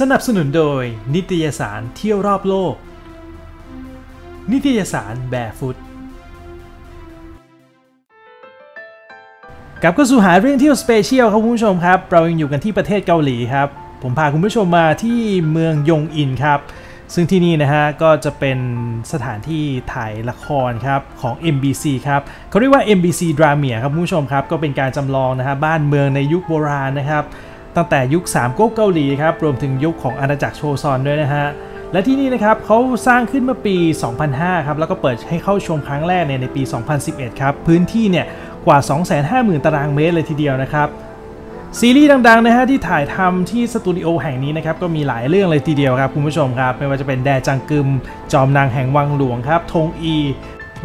สนับสนุนโดย นิตยสารเที่ยวรอบโลก นิตยสารแบฟุตกลับก็สู่หาเรื่องเที่ยวสเปเชียลครับคุณผู้ชมครับ เรายังอยู่กันที่ประเทศเกาหลีครับ ผมพาคุณผู้ชมมาที่เมืองยงอินครับ ซึ่งที่นี่นะฮะก็จะเป็นสถานที่ถ่ายละครครับของ MBC ครับเขาเรียกว่า MBC Drama ครับคุณผู้ชมครับ ก็เป็นการจำลองนะฮะบ้านเมืองในยุคโบราณนะครับ ตั้งแต่ยุค3ก๊กเกาหลีครับรวมถึงยุคของอาณาจักรโชซอนด้วยนะฮะและที่นี่นะครับเขาสร้างขึ้นเมื่อปี 2005 ครับแล้วก็เปิดให้เข้าชมครั้งแรกในปี 2011 ครับพื้นที่เนี่ยกว่า 250,000 ตารางเมตรเลยทีเดียวนะครับซีรีส์ดังๆนะฮะที่ถ่ายทำที่สตูดิโอแห่งนี้นะครับก็มีหลายเรื่องเลยทีเดียวครับคุณผู้ชมครับ ไม่ว่าจะเป็นแดจังกึม จอมนางแห่งวังหลวงครับ ทงอี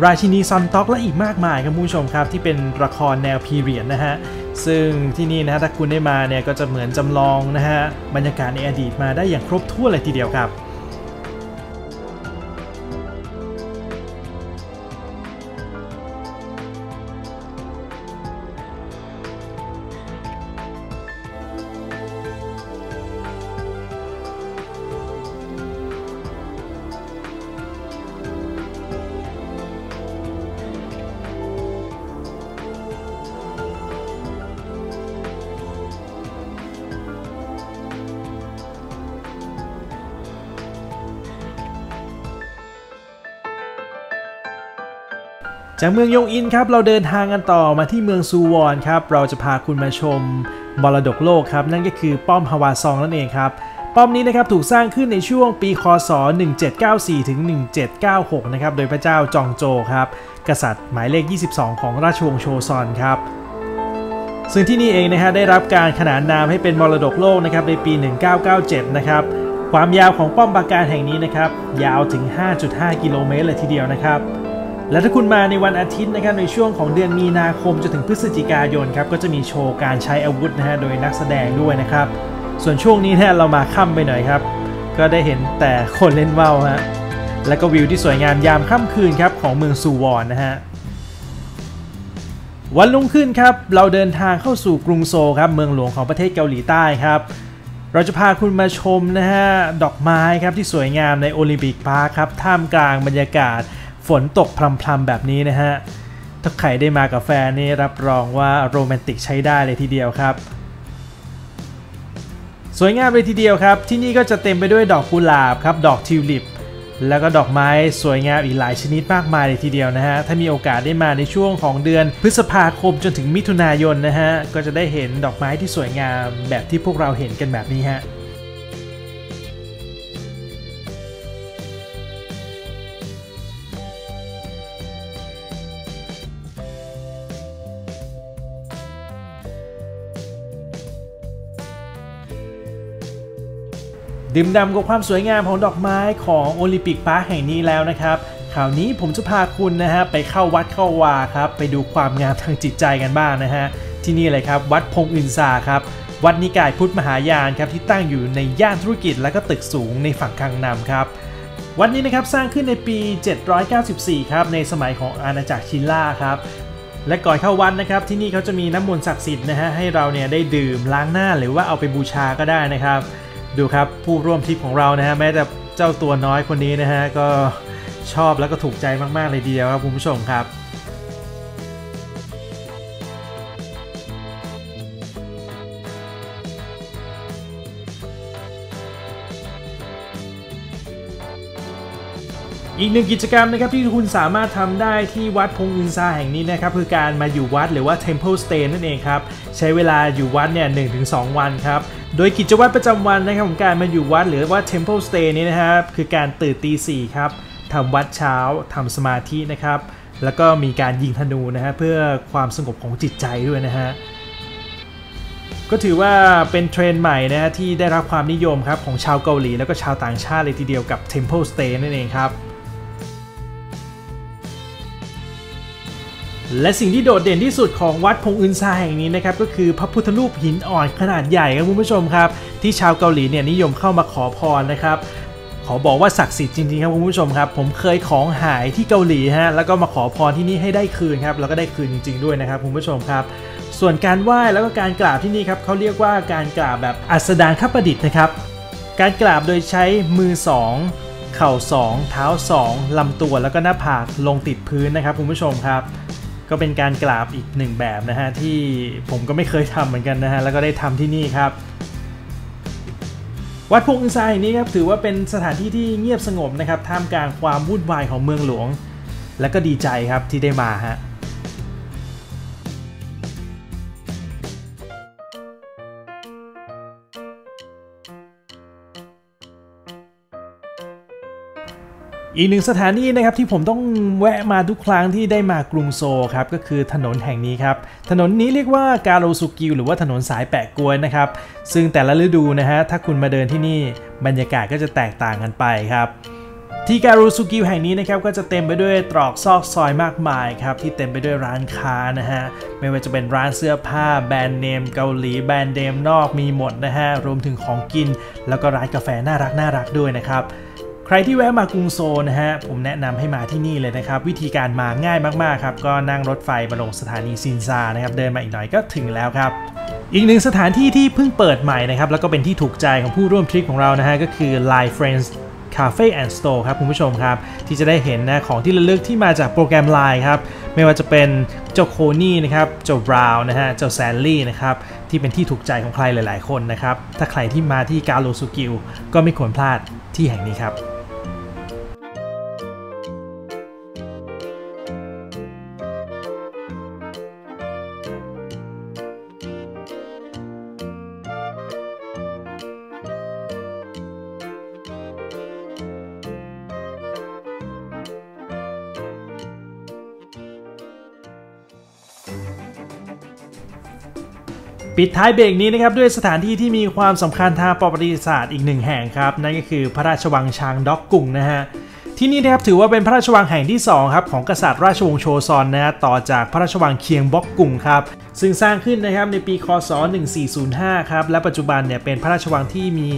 ราชินีซอนต็อกและอีกมากมายครับคุณผู้ชมครับ ที่เป็นละครแนวพีเรียดนะฮะ ซึ่งที่นี่นะฮะถ้าคุณได้มาเนี่ยก็จะเหมือนจำลองนะฮะบรรยากาศในอดีตมาได้อย่างครบถ้วนเลยทีเดียวครับ จากเมืองยงอินครับเราเดินทางกันต่อมาที่เมืองซูวอนครับเราจะพาคุณมาชมมรดกโลกครับนั่นก็คือป้อมฮาวาซองนั่นเองครับป้อมนี้นะครับถูกสร้างขึ้นในช่วงปีคศ 1794 ถึง 1796 นะครับโดยพระเจ้าจองโจครับกษัตริย์หมายเลข 22 ของราชวงศ์โชซอนครับซึ่งที่นี่เองนะฮะได้รับการขนานนามให้เป็นมรดกโลกนะครับในปี 1997 นะครับความยาวของป้อมปราการแห่งนี้นะครับยาวถึง 5.5 กิโลเมตรเลยทีเดียวนะครับ และถ้าคุณมาในวันอาทิตย์นะครับในช่วงของเดือนมีนาคมจนถึงพฤศจิกายนครับก็จะมีโชว์การใช้อาวุธนะฮะโดยนักแสดงด้วยนะครับ ส่วนช่วงนี้เนี่ยเรามาค่ำไปหน่อยครับ ก็ได้เห็นแต่คนเล่นว่าวฮะและก็วิวที่สวยงามยามค่ำคืนครับของเมืองซูวอนนะฮะวันรุ่งขึ้นครับเราเดินทางเข้าสู่กรุงโซลครับเมืองหลวงของประเทศเกาหลีใต้ครับเราจะพาคุณมาชมนะฮะดอกไม้ครับที่สวยงามในโอลิมปิกพาร์คครับท่ามกลางบรรยากาศ ฝนตกพรำๆแบบนี้นะฮะ ถ้าใครได้มากับแฟนนี่รับรองว่าโรแมนติกใช้ได้เลยทีเดียวครับ สวยงามเลยทีเดียวครับ ที่นี่ก็จะเต็มไปด้วยดอกกุหลาบครับ ดอกทิวลิป แล้วก็ดอกไม้สวยงามอีกหลายชนิดมากมายเลยทีเดียวนะฮะ ถ้ามีโอกาสได้มาในช่วงของเดือนพฤษภาคมจนถึงมิถุนายนนะฮะ ก็จะได้เห็นดอกไม้ที่สวยงามแบบที่พวกเราเห็นกันแบบนี้ฮะ ดื่มด่ำกับความสวยงามของดอกไม้ของโอลิมปิกพาร์คแห่งนี้แล้วนะครับคราวนี้ผมจะพาคุณนะฮะไปเข้าวัดเข้าวาครับไปดูความงามทางจิตใจกันบ้างนะฮะที่นี่เลยครับวัดพงอึนซาครับวัดนิกายพุทธมหายานครับที่ตั้งอยู่ในย่านธุรกิจและก็ตึกสูงในฝั่งคังนำครับวัดนี้นะครับสร้างขึ้นในปี 794 ครับในสมัยของอาณาจักรชินล่าครับและก่อนเข้าวัดนะครับที่นี่เขาจะมีน้ำมนต์ศักดิ์สิทธิ์นะฮะให้เราเนี่ยได้ดื่มล้างหน้าหรือว่าเอาไปบูชาก็ได้นะครับ ดูครับผู้ร่วมทริปของเรานะฮะแม้แต่เจ้าตัวน้อยคนนี้นะฮะก็ชอบแล้วก็ถูกใจมากๆเลยทีเดียวครับคุณผู้ชมครับอีกหนึ่งกิจกรรมนะครับที่คุณสามารถทำได้ที่วัดพงอึนซาแห่งนี้นะครับคือการมาอยู่วัดหรือว่า Temple Stay นั่นเองครับ ใช้เวลาอยู่วัดเนี่ยหถึงสวันครับ โดยกิจวัตรประจำวันนะครับของการมาอยู่วัดหรือว่า Temple Stay นี้นะครับคือการตื่นตีสี่ครับทำวัดเช้าทำสมาธินะครับ แล้วก็มีการยิงธนูนะฮะเพื่อความสงบของจิตใจด้วยนะฮะก็ถือว่าเป็นเทรนด์ใหม่นะฮะที่ได้รับความนิยมครับของชาวเกาหลีแล้วก็ชาวต่างชาติเลยทีเดียวกับ Temple Stay นั่นเองครับ และสิ่งที่โดดเด่นที่สุดของวัดพงอึนซาแห่งนี้นะครับก็คือพระพุทธรูปหินอ่อนขนาดใหญ่ครับคุณผู้ชมครับ ที่ชาวเกาหลีเนี่ยนิยมเข้ามาขอพรนะครับขอบอกว่าศักดิ์สิทธิ์จริงๆครับคุณผู้ชมครับผมเคยของหายที่เกาหลีฮะแล้วก็มาขอพรที่นี่ให้ได้คืนครับแล้วก็ได้คืนจริง ๆด้วยนะครับคุณผู้ชมครับ ส่วนการไหว้แล้วก็การกราบที่นี่ครับเขาเรียกว่าการกราบแบบอัสดางคประดิษฐ์นะครับการกราบโดยใช้มือ 2 เข่า 2 เท้า 2 ลำตัวแล้วก็หน้าผากลงติดพื้นนะครับคุณผู้ชมครับ ก็เป็นการกราบอีกหนึ่งแบบนะฮะที่ผมก็ไม่เคยทำเหมือนกันนะฮะแล้วก็ได้ทำที่นี่ครับ วัดพงอินทรายนี้ครับถือว่าเป็นสถานที่ที่เงียบสงบนะครับท่ามกลางความวุ่นวายของเมืองหลวง และก็ดีใจครับที่ได้มาฮะ อีกหนึ่งสถานีนะครับที่ผมต้องแวะมาทุกครั้งที่ได้มากรุงโซครับก็คือถนนแห่งนี้ครับ ถนนนี้เรียกว่าการโรสุกิวหรือว่าถนนสายแปะกวยนะครับ ซึ่งแต่ละฤดูนะฮะถ้าคุณมาเดินที่นี่บรรยากาศก็จะแตกต่างกันไปครับที่การูสุกิวแห่งนี้นะครับก็จะเต็มไปด้วยตรอกซอกซอยมากมายครับที่เต็มไปด้วยร้านค้านะฮะไม่ว่าจะเป็นร้านเสื้อผ้าแบรนด์เนมเกาหลีแบรนด์เนมนอกมีหมดนะฮะรวมถึงของกิน แล้วก็ร้านกาแฟน่ารักน่ารักด้วยนะครับ ใครที่แวะมากรุงโซนนะฮะผมแนะนำให้มาที่นี่เลยนะครับ วิธีการมาง่ายมากๆครับก็นั่งรถไฟมาลงสถานีซินซานะครับเดินมาอีกหน่อยก็ถึงแล้วครับอีกหนึ่งสถานที่ที่เพิ่งเปิดใหม่นะครับแล้วก็เป็นที่ถูกใจของผู้ร่วมทริปของเรานะฮะก็คือ Line Friends Cafe and Store ครับคุณผู้ชมครับ ที่จะได้เห็นนะของที่ระลึกที่มาจากโปรแกรม Line ครับ ไม่ว่าจะเป็นเจ้าโคนี่นะครับ เจ้าบราวน์นะฮะ เจ้าแซนลี่นะครับ ที่เป็นที่ถูกใจของใครหลาย ๆ คนนะครับ ถ้าใครที่มาที่กาโลสุกิวก็ไม่ควรพลาดที่แห่งนี้ครับ ปิดท้ายเบรกนี้นะครับด้วยสถานที่ที่มีความสำคัญทางประวัติศาสตร์อีกหนึ่งแห่งครับ นั่นก็คือพระราชวังชางด็อกกุงนะฮะที่นี่นะครับถือว่าเป็นพระราชวังแห่งที่2ครับของกษัตริย์ราชวงศ์โชซอนนะฮะต่อจากพระราชวังเคียงบ็อกกุงครับซึ่งสร้างขึ้นนะครับในปีคศ 1405 ครับและปัจจุบันเนี่ยเป็นพระราชวังที่มี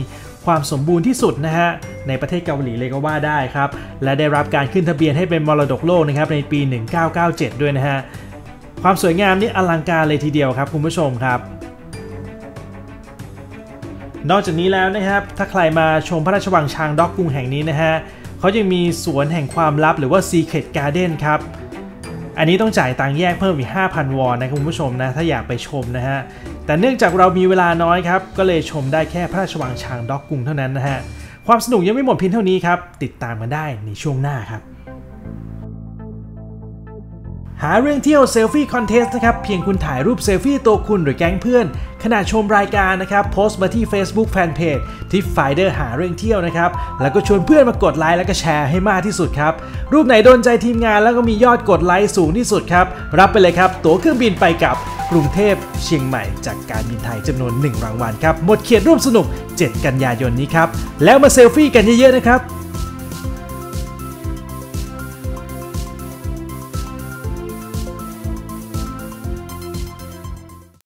ความสมบูรณ์ที่สุดนะฮะในประเทศเกาหลีเลยก็ว่าได้ครับและได้รับการขึ้นทะเบียนให้เป็นมรดกโลกนะครับในปี 1997 ด้วยนะฮะความสวยงามนี่อลังการเลยทีเดียวครับคุณผู้ชมครับ นอกจากนี้แล้วนะครับ ถ้าใครมาชมพระราชวังชางด็อกกุงแห่งนี้นะฮะเขายังมีสวนแห่งความลับหรือว่า Secret Garden ครับ อันนี้ต้องจ่ายตังค์แยกเพิ่มอีก 5,000 วอนนะคุณผู้ชมนะ ถ้าอยากไปชมนะฮะ แต่เนื่องจากเรามีเวลาน้อยครับ ก็เลยชมได้แค่พระราชวังชางด็อกกุงเท่านั้นนะฮะ ความสนุกยังไม่หมดเพียงเท่านี้ครับ ติดตามกันได้ในช่วงหน้าครับ หาเรื่องเที่ยวเซลฟี่คอนเทสต์นะครับ เพียงคุณถ่ายรูปเซลฟี่ตัวคุณหรือแก๊งเพื่อน ขณะชมรายการนะครับ โพสต์มาที่ Facebook Fanpage ที่ไฟเดอร์หาเรื่องเที่ยวนะครับ แล้วก็ชวนเพื่อนมากดไลค์แล้วก็แชร์ให้มากที่สุดครับ รูปไหนโดนใจทีมงานแล้วก็มียอดกดไลค์สูงที่สุดครับ รับไปเลยครับ ตั๋วเครื่องบินไปกับกรุงเทพเชียงใหม่จากการบินไทยจำนวน 1 รางวัลครับหมดเขตร่วมสนุก 7 กันยายนนี้ครับแล้วมาเซลฟี่กันเยอะๆนะครับ